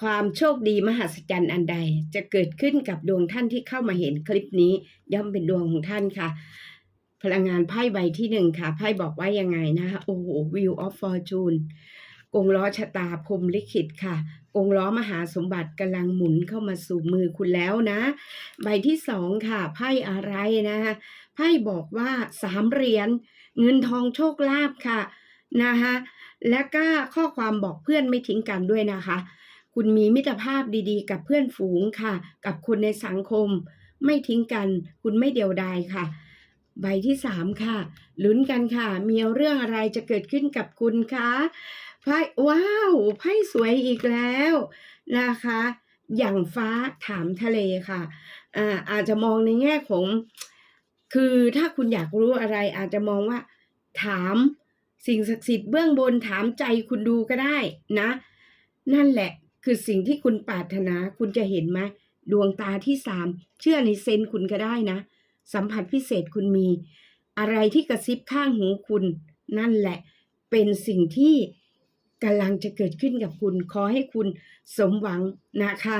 ความโชคดีมหัศจรรย์อันใด จะเกิดขึ้นกับดวงท่านที่เข้ามาเห็นคลิปนี้ ย่อมเป็นดวงของท่านค่ะ พลังงานไพ่ใบที่หนึ่งค่ะไพ่บอกว่ายังไงนะคะโอ้โห Wheel of Fortune กงล้อชะตาพรมลิขิตค่ะ กงล้อมหาสมบัติกำลังหมุนเข้ามาสู่มือคุณแล้วนะ ใบที่สองค่ะ ไพ่อะไรนะคะไพ่บอกว่าสามเหรียญเงินทองโชคลาภค่ะนะคะและก็ข้อความบอกเพื่อนไม่ทิ้งกันด้วยนะคะ คุณมีมิตรภาพดีๆ กับเพื่อนฝูงค่ะ กับคนในสังคม ไม่ทิ้งกัน คุณไม่เดียวดายค่ะ ใบที่สามค่ะ ลุ้นกันค่ะ มีเรื่องอะไรจะเกิดขึ้นกับคุณคะไพ่ว้าวไพ่สวยอีกแล้วนะคะ อย่างฟ้าถามทะเลค่ะอ่าอาจจะมองในแง่ของ คือถ้าคุณอยากรู้อะไร อาจจะมองว่า ถามสิ่งศักดิ์สิทธิ์เบื้องบนถามใจคุณดูก็ได้นะ นั่นแหละ คือสิ่งที่คุณปรารถนาคุณจะเห็นไหมดวงตาที่สามเชื่อในเซนคุณก็ได้นะ สัมผัสพิเศษคุณมี อะไรที่กระซิบข้างหูคุณ นั่นแหละ เป็นสิ่งที่กำลังจะเกิดขึ้นกับคุณ ขอให้คุณสมหวังนะคะ